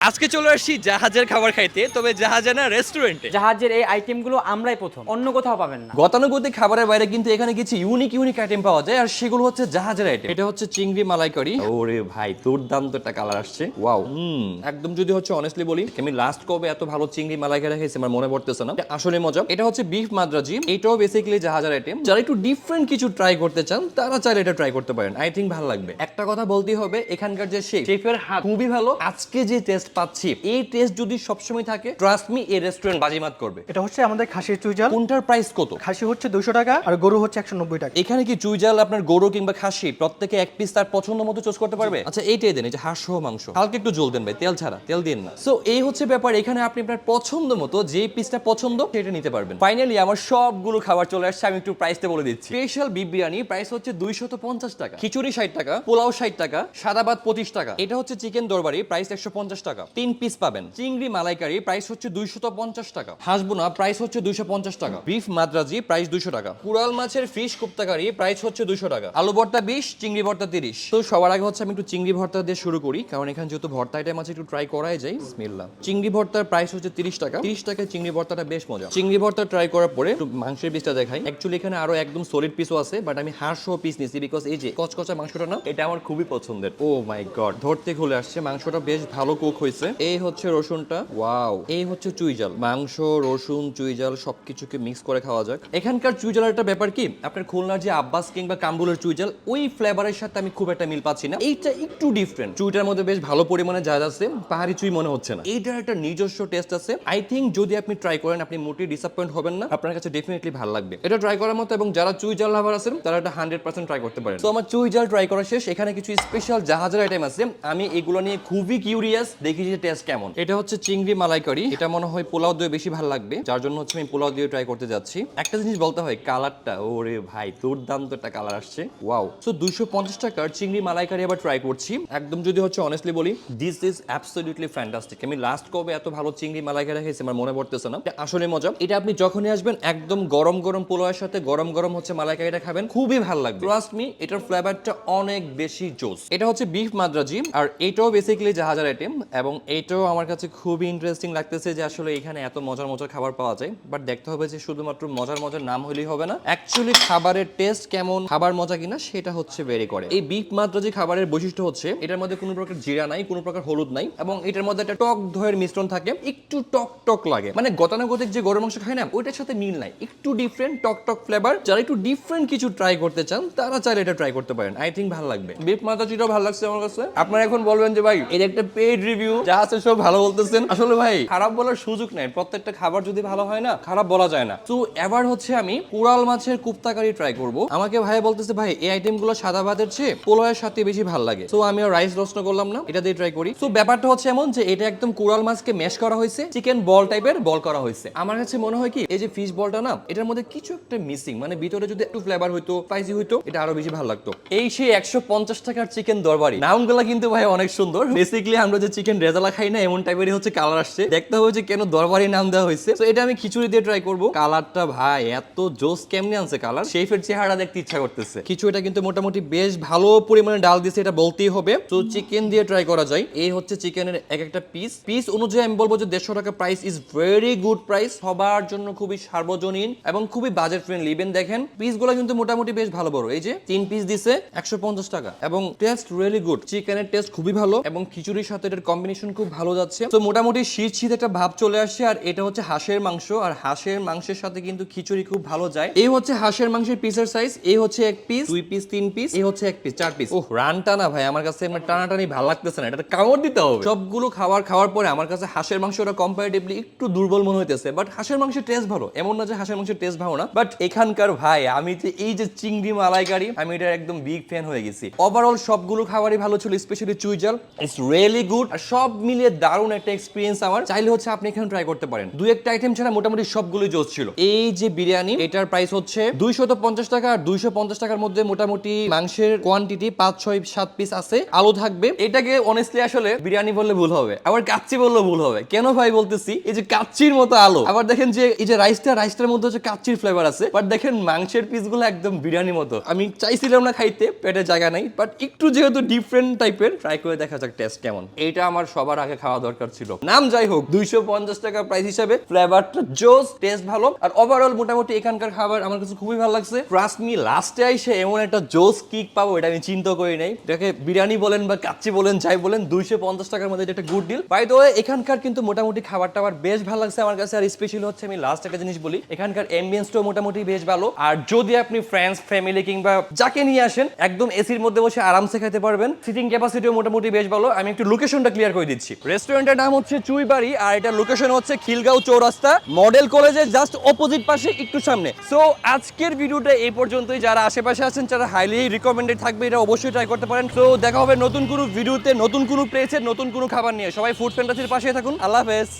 আজকে চলে আসছি জাহাজের খাবার খাইতে তবে জাহাজে না রেস্টুরেন্টে জাহাজের এই আইটেমগুলো আমরাই প্রথম অন্য কোথাও পাবেন না। গতানুগতিক খাবারের বাইরে কিন্তু এখানে কিছু ইউনিক ইউনিক আইটেম পাওয়া যায় আর সেগুলো হচ্ছে জাহাজের আইটেম এটা হচ্ছে চিংড়ি মালাইকারি। ওরে ভাই দুর্দান্ত একটা কালার আসছে। Wow hmm. একদম যদি হচ্ছে অনেস্টলি বলি আমি লাস্ট কবে এত ভালো চিংড়ি মালাইকারি খেয়েছি আমার মনে পড়তেছে না। এটা আসলে মজা। এটা হচ্ছে বিফ মাদ্রাজি। এটাও বেসিক্যালি জাহাজের আইটেম যারা একটু ডিফারেন্ট কিছু ট্রাই করতে চান তারা চাইলে এটা ট্রাই করতে পারেন। আই থিঙ্ক ভালো লাগবে। একটা কথা বলতেই হবে এখানকার যে শেফ শেফের হাত। খুবই ভালো। আজকে যে টেস্ট পাচ্ছি। এই টেস্ট যদি সবসময় থাকে ট্রাস্ট মি এই রেস্টুরেন্ট বাজিমাত করবে। এটা হচ্ছে আমাদের খাসির চুইজাল কোনটার প্রাইস কত? খাসি হচ্ছে দুশো টাকা আর গরু হচ্ছে একশো নব্বই টাকা। এখানে কি চুইজাল আপনার গরু কিংবা খাসি প্রত্যেকে এক পিস তার পছন্দ মতো চুজ করতে পারবে? আচ্ছা এইটাই দেন এই যে হাঁস সহ মাংস। হালকা একটু জল দেন ভাই তেল ছাড়া তেল দিন না। সো এই হচ্ছে ব্যাপার এখানে আপনি আপনার পছন্দ মতো যে পিসটা পছন্দ সেটা নিতে পারবেন। ফাইনালি আমার সবগুলো খাবার চলে আসছে আমি একটু প্রাইসটা বলে দিচ্ছি। স্পেশাল বিরিয়ানি প্রাইস হচ্ছে দুইশত পঞ্চাশ টাকা। খিচুড়ি ষাট টাকা পোলাও ষাট টাকা সাদা ভাত পঁচিশ টাকা। এটা হচ্ছে চিকেন দরবারি প্রাইস একশো পঞ্চাশ টাকা। তিন পিস পাবেন। চিংড়ি মালাইকারি প্রাইস হচ্ছে দুইশত টাকা। হাঁসবোনা প্রাইস হচ্ছে দুইশো পঞ্চাশ টাকা। বিফ মাদ্রাজি প্রাইস দুইশো টাকা। কুড়াল মাছের ফিশ কুপ্তাকারি প্রাইস হচ্ছে দুইশো টাকা। আলু ভর্তা বিশ, চিংড়ি ভর্তা তিরিশ। তো সবার আগে হচ্ছে আমি একটু চিংড়ি ভর্তা দিয়ে শুরু করি, কারণ এখানে যেহেতু ভর্তা আইটেম আছে, একটু ট্রাই করাই যায়। বিসমিল্লাহ। চিংড়ি ভর্তার প্রাইস হচ্ছে তিরিশ টাকা। তিরিশ টাকায় চিংড়ি ভর্তাটা বেশ মজা। চিংড়ি ভর্তা ট্রাই করার পরে একটু মাংসের পিসটা দেখাই। অ্যাকচুয়ালি এখানে আরও একদম সলিড পিসও আছে বাট আমি হাড় সহ পিস নিয়েছি বিকজ এই যে কচকচা মাংসটা না, এটা আমার খুবই পছন্দের। ও মাই গড ধরতে খুলে আসছে। মাংসটা বেশ ভালো কুক হয়েছে? এই হচ্ছে রসুনটা। ওয়াও। এই হচ্ছে চুইজাল মাংস রসুন চুইজাল সবকিছুকে মিক্স করে খাওয়া যাক। এখানকার চুইজালের একটা ব্যাপার কি? আপনার খুলনার যে আব্বাস কিংবা কাম্বুলের চুইজাল ওই ফ্লেভারের সাথে আমি খুব একটা মিল পাচ্ছি না। এইটা একটু ডিফারেন্ট চুইটার মধ্যে বেশ ভালো পরিমাণে জায়গা আছে পাহাড়ি চুই মনে হচ্ছে না। এইটার একটা নিজস্ব টেস্ট আছে। আই থিঙ্ক যদি আপনি ট্রাই করেন আপনি মোটেই ডিসঅ্যাপয়েন্ট হবেন না। আপনার কাছে ডেফিনেটলি ভালো লাগবে। এটা ট্রাই করার মতো এবং যারা চুই জাল লাভার আছেন তারা এটা হান্ড্রেড পার্সেন্ট ট্রাই করতে পারেন। তো আমার চুই জাল ট্রাই করা শেষ। এখানে কিছু স্পেশাল জাহাজের আইটেম আছে। আমি এগুলো নিয়ে খুবই কিউরিয়াস দেখি যে টেস্ট কেমন? এটা হচ্ছে চিংড়ি মালাইকারি। এটা মনে হয় পোলাও দিয়ে বেশি ভালো লাগবে। যার জন্য হচ্ছে আমি পোলাও দিয়ে ট্রাই করতে যাচ্ছি। একটা জিনিস বলতে হয় কালারটা ওরে ভাই, দুর্দান্ত একটা কালার আসছে। ওয়াও সো দুইশো পঞ্চাশ টাকার চিংড়ি মালাইকারি আবার ট্রাই করছি। একদম যদি হচ্ছে অনেস্টলি বলি দিস ইজ অ্যাবসলিউটলি ফ্যান্টাস্টিক আমি লাস্ট কবে এত ভালো চিংড়ি মালাইকারি খেয়েছি আমার মনে পড়তেছে না। আসলে মজা। এটা আপনি যখনই আসবেন, একদম গরম গরম পোলাওয়ের সাথে গরম গরম হচ্ছে মালাইকারিটা খাবেন, খুবই ভালো লাগবে। ট্রাস্ট মি এটার ফ্লেভারটা অনেক বেশি জোস এটা হচ্ছে বিফ মাদ্রাজি, আর এটাও বেসিক্যালি জাহাজের আইটেম এবং এটাও আমার কাছে খুবই ইন্টারেস্টিং লাগতেছে যে আসলে এখানে এত মজার মজার খাবার পাওয়া যায়। বাট দেখতে হবে যে শুধুমাত্র মজার মজার নাম হলেই হবে না। অ্যাকচুয়ালি খাবারের টেস্ট কেমন, খাবার মজা কিনা সেটা হচ্ছে বেরি করে। এই বিফ মাদ্রাজি খাবারের বৈশিষ্ট্য হচ্ছে, এটার মধ্যে কোনো প্রকার জিরা নাই, কোনো প্রকার হলুদ নাই এবং এটার মধ্যে একটা টক দইয়ের মিশ্রণ থাকে, একটু টক টক লাগে। মানে গতানুগতিক যে গরম মাংস খায় না, ওইটার সাথে মিল নাই। একটু ডিফারেন্ট টক টক ফ্লেভার যারা একটু ডিফারেন্ট কিছু ট্রাই করতে চান, তারা চাইলে এটা ট্রাই করতে পারেন। আই থিঙ্ক ভালো লাগবে। বিফ মাদ্রাজিটাও ভালো লাগছে আমার কাছে। আপনারা এখন বলবেন যে ভাই এটা একটা পেড রিভিউ যা আছে সব ভালো বলতেছেন। আসলে ভাই, খারাপ বলার সুযোগ নাই। প্রত্যেকটা খাবার যদি ভালো হয় না, খারাপ বলা যায় না। তো এবার হচ্ছে আমি মাছের কুপ্তাকারি ট্রাই করব। আমাকে ভাই বলতেছে, ভাই, এই আইটেমগুলো সাদা ভাতের চেয়ে সাথে বেশি ভালো লাগে। তো আমি রাইস করলাম না, এটা দিয়ে ট্রাই করি। তো ব্যাপারটা হচ্ছে এমন যে, এটা একদম কোরাল মাছকে ম্যাশ করা হয়েছে চিকেন বল টাইপের বল করা হয়েছে। আমার কাছে মনে হয় কি, এই যে ফিশ বলটা না, এটার মধ্যে কিছু একটা মিসিং মানে ভিতরে যদি একটু ফ্লেভার হইতো স্পাইসি হইতো, এটা আরও বেশি ভালো লাগতো। এই সেই একশো পঞ্চাশ টাকার চিকেন দরবারি। নামগুলা কিন্তু ভাই অনেক সুন্দর। বেসিক্যালি আমরা যে চিকেন রেজালা খাই না, এমন টাইপেরই হচ্ছে কালার আসছে। দেখতে হবে যে কেন দরবারি নাম দেওয়া হয়েছে। তো এটা আমি খিচুড়ি দিয়ে ট্রাই করব। কালারটা ভাই, এত জোস কেমনি আনছে কালার শেফের চেহারা দেখতে ইচ্ছা করতেছে। খিচুড়িটা কিন্তু মোটামুটি বেশ ভালো পরিমাণে ডাল দিয়েছে এটা বলতেই হবে। তো চিকেন দিয়ে ট্রাই করা যায়। এই হচ্ছে চিকেনের এক একটা পিস পিস অনুযায়ী আমি বলব যে দেড়শো টাকা price is very good price সবার জন্য খুবই সার্বজনীন এবং খুবই বাজেট ফ্রেন্ডলি ইভেন দেখেন পিসগুলো কিন্তু মোটামুটি বেশ ভালো বড়। এই যে, তিন পিস দিছে একশো পঞ্চাশ টাকা। এবং টেস্ট রিয়েলি গুড চিকেনের টেস্ট খুবই ভালো এবং খিচুড়ির সাথে এটার কম্বিনেশন খুব ভালো যাচ্ছে। তো মোটামুটি শীত শীত একটা ভাব চলে আসছে, আর এটা হচ্ছে হাঁসের মাংস, আর হাঁসের মাংসের সাথে কিন্তু খিচুড়ি খুব ভালো যায়। এই হচ্ছে হাঁসের মাংসের পিসের সাইজ এই হচ্ছে এক পিস দুই পিস তিন পিস এই হচ্ছে এক পিস চার পিস ও রানটা না ভাই, আমার কাছে আমার টানাটানি ভালো লাগতেছে না এটা কামড় দিতে হবে। সবগুলো খাবার খাওয়ার পরে আমার কাছে হাঁসের মাংসটা কম্পারেটিভলি একটু দুর্বল মনে হইতেছে বাট হাঁসের মাংসের টেস্ট ভালো। এমন না যে হাঁসের মাংসের টেস্ট ভালো না বাট এখানকার ভাই, আমি যে এই যে চিংড়ি মালাইকারি, আমি এটার একদম বিগ ফ্যান হয়ে গেছি। ওভারঅল সবগুলো খাবারই ভালো ছিল স্পেশালি চুইজাল ইটস রিয়েলি গুড আর সব মিলিয়ে দারুণ একটা এক্সপিরিয়েন্স আমার। চাইলে হচ্ছে আপনি এখানে ট্রাই করতে পারেন। দুই একটা আইটেম ছাড়া মোটামুটি সবগুলোই জোস ছিল। এই যে বিরিয়ানি, এটার প্রাইস হচ্ছে দুইশত পঞ্চাশ টাকা আর দুইশো পঞ্চাশ টাকার মধ্যে মোটামুটি মাংসের কোয়ান্টিটি পাঁচ, ছয়, সাত পিস আছে। আলু থাকবে। এটাকে অনেস্টলি আসলে বিরিয়ানি বললে ভুল হবে। আবার কাচ্চি বললে ভুল হবে। কেন ভাই বলতেছি? এই যে কাচ্চির মতো আলো। আবার দেখেন যে এই যে রাইসটা রাইসটার মধ্যে হচ্ছে কাচ্চির ফ্লেভার আছে। বাট দেখেন মাংসের পিসগুলো একদম বিরিয়ানির মতো। আমি চাইছিলাম না খাইতে পেটে জায়গা নাই। বাট একটু যেহেতু ডিফারেন্ট টাইপের ট্রাই করে দেখা যাক টেস্ট কেমন। এইটা আমার সবার আগে খাওয়া দরকার ছিল। নাম যাই হোক দুইশো পঞ্চাশ টাকা প্রাইস হিসাবে ফ্লেভারটা জোস টেস্ট ভালো। আর ওভারঅল মোটামুটি এখানকার খাবার আমার কাছে খুবই ভালো লাগছে। ট্রাস্ট মি লাস্টে এসে এমন একটা জোস কিক পাবো, এটা আমি চিন্তা করি নাই। এটাকে বিরিয়ানি বলেন বা কাচ্চি বলেন, যাই বলেন, দুইশো পঞ্চাশ টাকার মধ্যে এটা একটা গুড ডিল বাই দ্য এখানকার কিন্তু মোটামুটি খাবারটা আমার বেশ ভালো লাগছে আমার কাছে। আর স্পেশাল হচ্ছে, আমি লাস্ট একটা জিনিস বলি, এখানকার এমবিয়েন্সটাও মোটামুটি বেশ ভালো। আর যদি আপনি ফ্রেন্ডস ফ্যামিলি কিংবা যাকে নিয়ে আসেন, একদম এসির মধ্যে বসে আরামসে খেতে পারবেন। সিটিং ক্যাপাসিটিও মোটামুটি বেশ ভালো। আমি একটু লোকেশনটা ক্লিয়ার করে দিচ্ছি। রেস্টুরেন্টের নাম হচ্ছে চুইবাড়ি, আর এটা লোকেশন হচ্ছে খিলগাঁও চৌরাস্তা। মডেল কলেজের জাস্ট অপোজিট পাশে, একটু সামনে। সো আজকের ভিডিওটা এই পর্যন্তই। যারা আশেপাশে আছেন, যারা হাইলি রিকমেন্ডেড থাকবে এটা অবশ্যই ট্রাই করতে পারেন। তো দেখা হবে নতুন কোনো ভিডিওতে নতুন কোনো প্লেসে নতুন কোনো খাবার নিয়ে। সবাই ফুড ফ্যান্টাসির পাশে থাকুন। আল্লাহ হাফেজ।